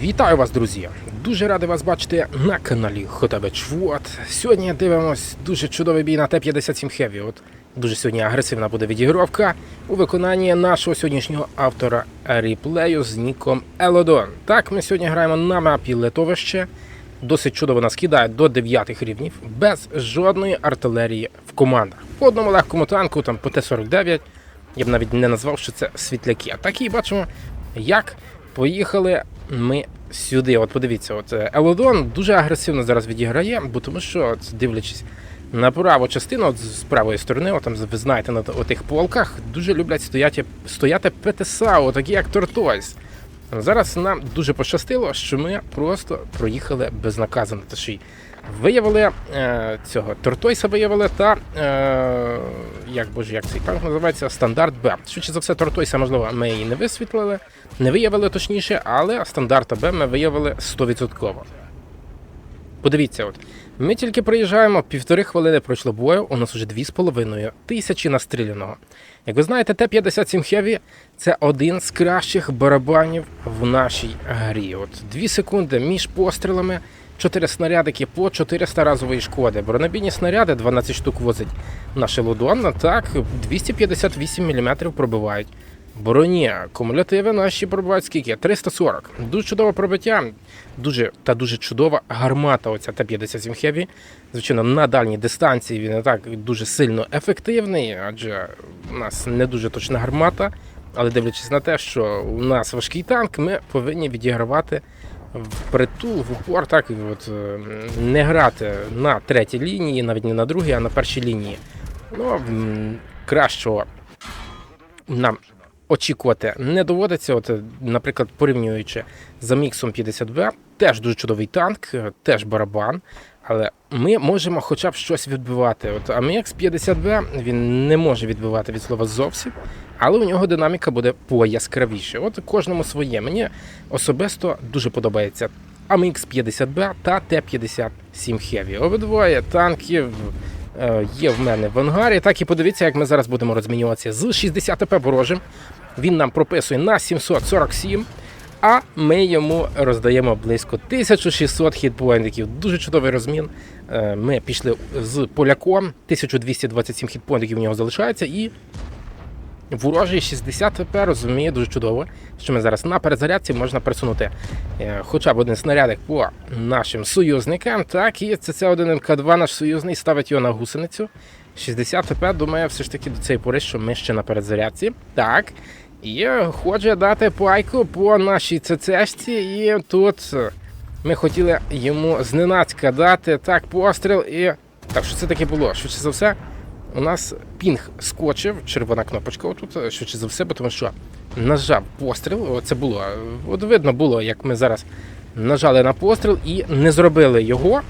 Вітаю вас, друзі! Дуже радий вас бачити на каналі Хотабе Чвот. Сьогодні дивимось дуже чудовий бій на Т-57 Heavy. От дуже сьогодні агресивна буде відігровка у виконанні нашого сьогоднішнього автора реплею з ніком Елодон. Так, ми сьогодні граємо на мапі литовище. Досить чудово нас кидають до 9 рівнів, без жодної артилерії в командах. По одному легкому танку, там по Т-49, я б навіть не назвав, що це світляки. А так і бачимо, як поїхали ми сюди. От подивіться, от Елодон дуже агресивно зараз відіграє, бо тому що, от, дивлячись на праву частину, от з правої сторони, от, там ви знаєте, на тих полках дуже люблять стояти, стояти ПТСА, такі як Тортойс. Зараз нам дуже пощастило, що ми просто проїхали безнаказано. Тож і виявили е, цього Тортойса виявили та е, як боже, як цей танк називається стандарт Б. Швидше за все, Тортойса, можливо, ми її не висвітлили, не виявили точніше, але стандарта Б ми виявили 100%. Подивіться, от ми тільки приїжджаємо, півтори хвилини пройшло бою, у нас з половиною тисячі настріляного. Як ви знаєте, Т-57 Heavy – це один з кращих барабанів в нашій грі. От дві секунди між пострілами, чотири снарядики по 400 разової шкоди. Бронебійні снаряди 12 штук возить наша Лудон, так 258 мм пробивають. Броні, кумулятиви наші пробувають скільки? 340. Дуже чудове пробиття, дуже та дуже чудова гармата. Оця Т-57 Heavy. Звичайно, на дальній дистанції він і так дуже сильно ефективний, адже у нас не дуже точна гармата. Але дивлячись на те, що у нас важкий танк, ми повинні відігравати в притул, в упор, так от е, не грати на третій лінії, навіть не на другій, а на першій лінії. Ну, кращого нам очікувати не доводиться. От, наприклад, порівнюючи з Аміксом 50Б, теж дуже чудовий танк, теж барабан. Але ми можемо хоча б щось відбивати. От Амікс 50Б він не може відбивати від слова зовсім, але у нього динаміка буде пояскравіше. От кожному своє. Мені особисто дуже подобається Амікс 50Б та Т-57 Heavy. Обидвоє танків є в мене в ангарі. Так і подивіться, як ми зараз будемо розмінюватися з 60 п ворожим. Він нам прописує на 747, а ми йому роздаємо близько 1600 хітпоінтів. Дуже чудовий розмін. Е, Ми пішли з поляком, 1227 хітпоінтів у нього залишається і. Ворожий 60 ТП розуміє дуже чудово, що ми зараз на перезарядці можна присунути е, хоча б один снарядик по нашим союзникам. Так, і це, це один МК2 наш союзний ставить його на гусеницю. 60 ТП думає все ж таки до цієї пори, що ми ще на перезарядці. Так. І хоче дати пайку по нашій ЦЦшці, і тут ми хотіли йому зненацька дати так постріл і. Так, що це таке було? Швидше за все, у нас пінг скочив, червона кнопочка отут, е, швидше за все, тому що нажав постріл. Це було. е, От видно було, як ми зараз нажали на постріл і не зробили його.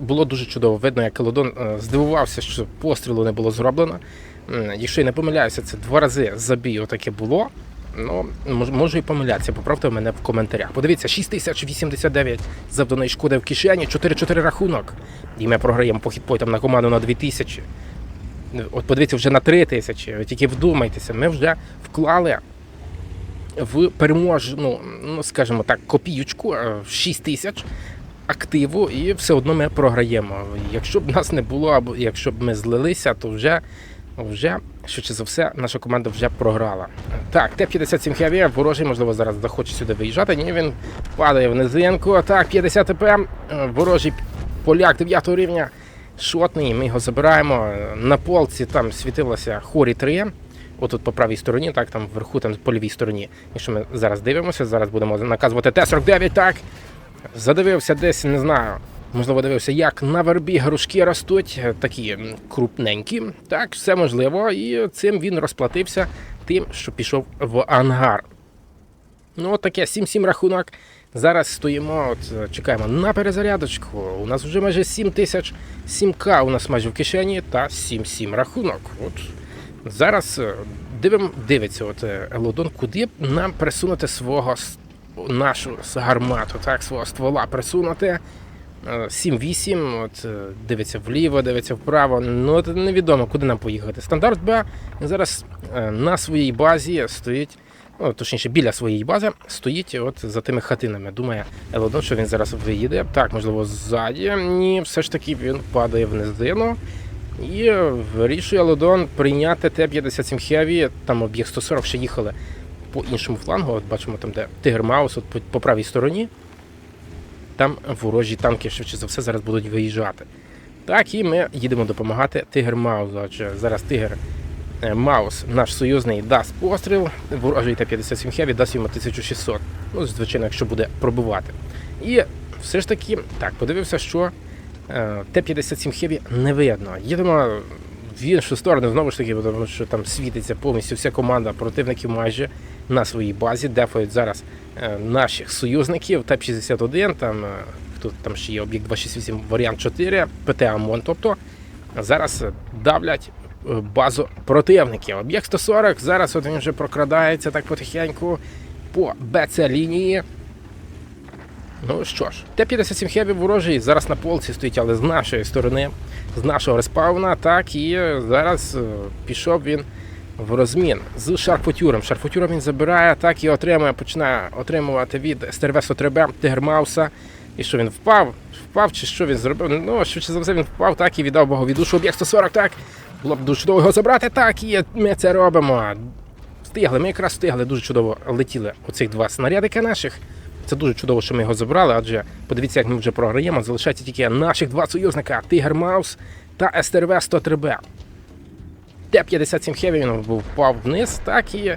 Було- дуже чудово. Видно, як Елодон е, здивувався, що пострілу не було зроблено. Якщо я не помиляюся, це два рази забій отаке було. Ну, можу і помилятися, поправте мене в коментарях. Подивіться, 6089 завданої шкоди в кишені, 4-4 рахунок. І ми програємо по хітпойтам на команду на 2000. От подивіться, вже на 3000. Ви тільки вдумайтеся, ми вже вклали в переможну, ну скажімо так, копіючку е, в 6 тисяч активу, і все одно ми програємо. Якщо б нас не було, або якщо б ми злилися, то вже, вже швидше за все, наша команда вже програла. Так, Т-57 Heavy, ворожий, можливо, зараз захоче сюди виїжджати. Ні, він падає в низинку. Так, 50 ТП, е, ворожий поляк 9 рівня. Шотний, ми його забираємо. На полці там світилося хорі 3. Отут по правій стороні, так, там вверху, там по лівій стороні. Якщо ми зараз дивимося, зараз будемо наказувати Т-49, так. Задивився десь, не знаю. Можливо, дивився, як на вербі грушки ростуть, е, такі крупненькі. Так, все можливо. І цим він розплатився тим, що пішов в ангар. Ну, от таке 7-7 рахунок. Зараз стоїмо, от, е, чекаємо на перезарядочку. У нас вже майже 7 тисяч, 7К у нас майже в кишені та 7-7 рахунок. От зараз е, дивим, дивиться, от Елодон, куди б нам присунути свого нашу гармату, так, свого ствола присунути. Е, 7-8, от е, дивиться вліво, дивиться вправо. Ну от невідомо, куди нам поїхати. Стандарт Б зараз е, на своїй базі стоїть ну, точніше, біля своєї бази, стоїть от за тими хатинами. Думає Елодон, що він зараз виїде. Так, можливо, ззаді. Ні, все ж таки він падає в низину. І вирішує Елодон прийняти Т-57 Heavy, там об'єкт 140 ще їхали по іншому флангу. От бачимо там, де Тигр Маус, от по правій стороні. Там ворожі танки швидше за все зараз будуть виїжджати. Так, і ми їдемо допомагати Тигр Маусу. Адже зараз Тигр е, Маус, наш союзний, дасть постріл, ворожий Т-57 Heavy дасть йому 1600. Ну, звичайно, якщо буде пробивати. І все ж таки, так, подивився, що е, Т-57 Heavy не видно. Їдемо в іншу сторону, знову ж таки, тому що там світиться повністю вся команда противників майже на своїй базі, дефають зараз е, наших союзників, ТЕП-61, там, е, хто там ще є об'єкт 268, варіант 4, ПТ АМОН, тобто зараз е, давлять базу противників. Об'єкт 140, зараз от він вже прокрадається так потихеньку по БЦ лінії. Ну що ж, Т-57 Heavy ворожий зараз на полці стоїть, але з нашої сторони, з нашого респауна, так і зараз пішов він в розмін з шарфутюром. Шарфутюром він забирає, так і отримує, починає отримувати від стрв 103 Тигр Мауса. І що він впав? Впав чи що він зробив? Ну, швидше за все він впав, так і віддав богові об'єкт 140, так. Було б дуже чудово його забрати, так, і ми це робимо. Встигли, ми якраз встигли, дуже чудово летіли оцих два снарядики наших. Це дуже чудово, що ми його забрали, адже подивіться, як ми вже програємо. Залишається тільки наших два союзника Тигр Маус та СТРВ 103Б. Т-57 Heavy він був впав вниз, так і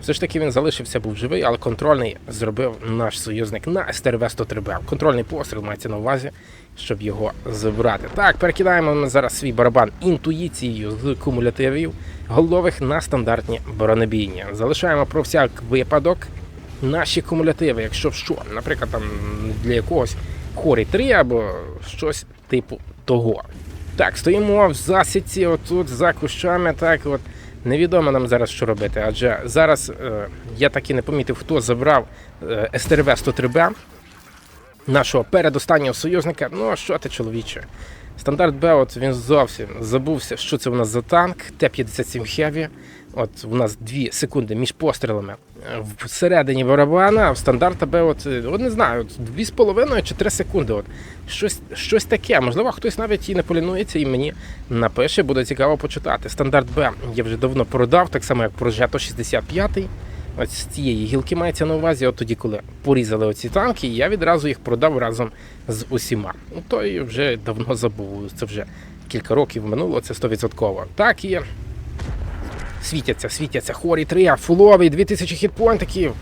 все ж таки він залишився, був живий, але контрольний зробив наш союзник на СТРВ 103Б. Контрольний постріл мається на увазі, щоб його забрати. Так, перекидаємо ми зараз свій барабан інтуїцією з кумулятивів голових на стандартні бронебійні. Залишаємо про всяк випадок наші кумулятиви, якщо що, наприклад, там для якогось хорі 3 або щось типу того. Так, стоїмо в засідці, отут за кущами, так от. Невідомо нам зараз, що робити, адже зараз е, я так і не помітив, хто забрав е, СТРВ 103Б, нашого передостаннього союзника. Ну, а що ти, чоловіче? Стандарт Б, от він зовсім забувся, що це у нас за танк, Т-57 Heavy. От у нас 2 секунди між пострілами е, всередині барабана, в стандарта Б, от, е, от не знаю, от 2,5 чи 3 секунди. От. Щось, щось таке. Можливо, хтось навіть і не полінується і мені напише, буде цікаво почитати. Стандарт Б я вже давно продав, так само як Прожето 65. Ось з цієї гілки мається на увазі, от тоді, коли порізали оці танки, я відразу їх продав разом з усіма. Ну то і вже давно забув. Це вже кілька років минуло, це 100%. Так і світяться, світяться. Хорі 3, фуловий, 2000 хітпоінтиків.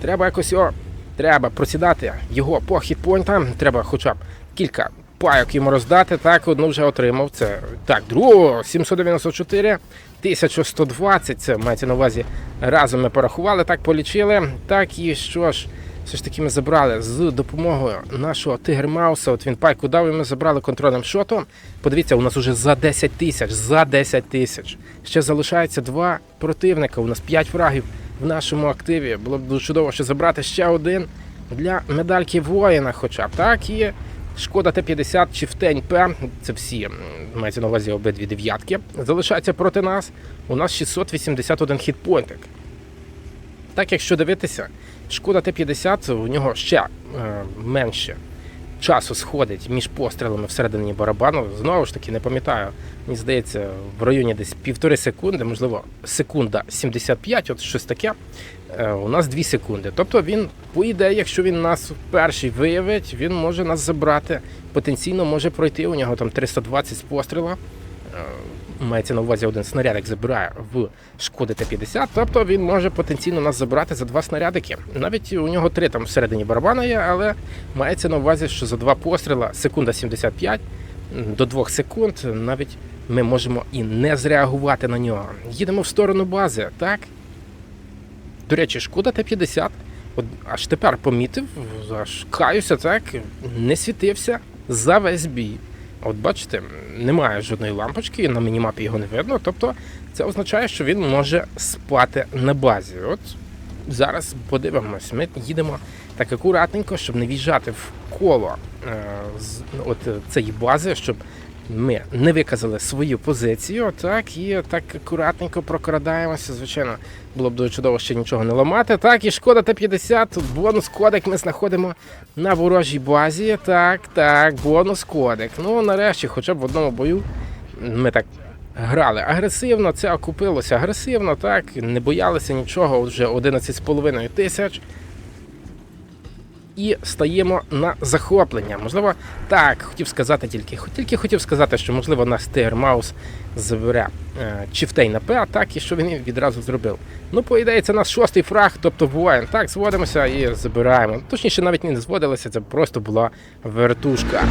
Треба якось о, треба просідати його по хітпоінтам. Треба хоча б кілька пайок йому роздати. Так, одну вже отримав. Це так, другого 794, 1120. Це мається на увазі. Разом ми порахували, так полічили. Так і що ж. Все ж таки ми забрали з допомогою нашого Тигр Мауса. От він пайку дав, і ми забрали контрольним шотом. Подивіться, у нас уже за 10 тисяч, за 10 тисяч. Ще залишається два противника. У нас 5 фрагів в нашому активі. Було б дуже чудово, що забрати ще один для медальки воїна, хоча б так. І шкода Т-50 чи втень П. Це всі мається на увазі обидві дев'ятки. Залишається проти нас. У нас 681 хітпойнтик. Так, якщо дивитися, шкода Т-50, у нього ще е, менше часу сходить між пострілами всередині барабану. Знову ж таки, не пам'ятаю, мені здається, в районі десь півтори секунди, можливо, секунда 75, от щось таке. Е, у нас 2 секунди. Тобто він, по ідеї, якщо він нас перший виявить, він може нас забрати. Потенційно може пройти. У нього там 320 з постріла. Мається на увазі один снарядик забирає в шкоди Т-50, тобто він може потенційно нас забрати за два снарядики. Навіть у нього три там всередині барабана є, але мається на увазі, що за два постріла секунда 75 до 2 секунд навіть ми можемо і не зреагувати на нього. Їдемо в сторону бази, так? До речі, шкода Т-50. От аж тепер помітив, аж каюся, так, не світився за весь бій. От бачите, немає жодної лампочки, на мінімапі його не видно. Тобто це означає, що він може спати на базі. От зараз подивимось, ми їдемо так акуратненько, щоб не в'їжджати в коло е, з от цієї бази, щоб ми не виказали свою позицію, так, і так акуратненько прокрадаємося. Звичайно, було б дуже чудово ще нічого не ламати. Так, і шкода Т-50, бонус кодек ми знаходимо на ворожій базі. Так, так, бонус кодек. Ну, нарешті, хоча б в одному бою ми так грали агресивно, це окупилося агресивно, так, не боялися нічого, вже 11,5 тисяч. І стаємо на захоплення. Можливо, так, хотів сказати тільки. Тільки хотів сказати, що можливо нас Тигр Маус забере е, чифтей на П, так і що він відразу зробив. Ну, по це наш шостий фраг, тобто воїн. Так, зводимося і забираємо. Точніше, навіть не зводилися, це просто була вертушка.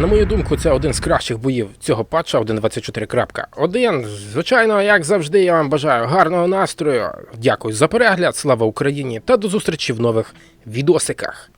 На мою думку, це один з кращих боїв цього патча 1.24.1. Звичайно, як завжди, я вам бажаю гарного настрою. Дякую за перегляд, слава Україні та до зустрічі в нових відосиках.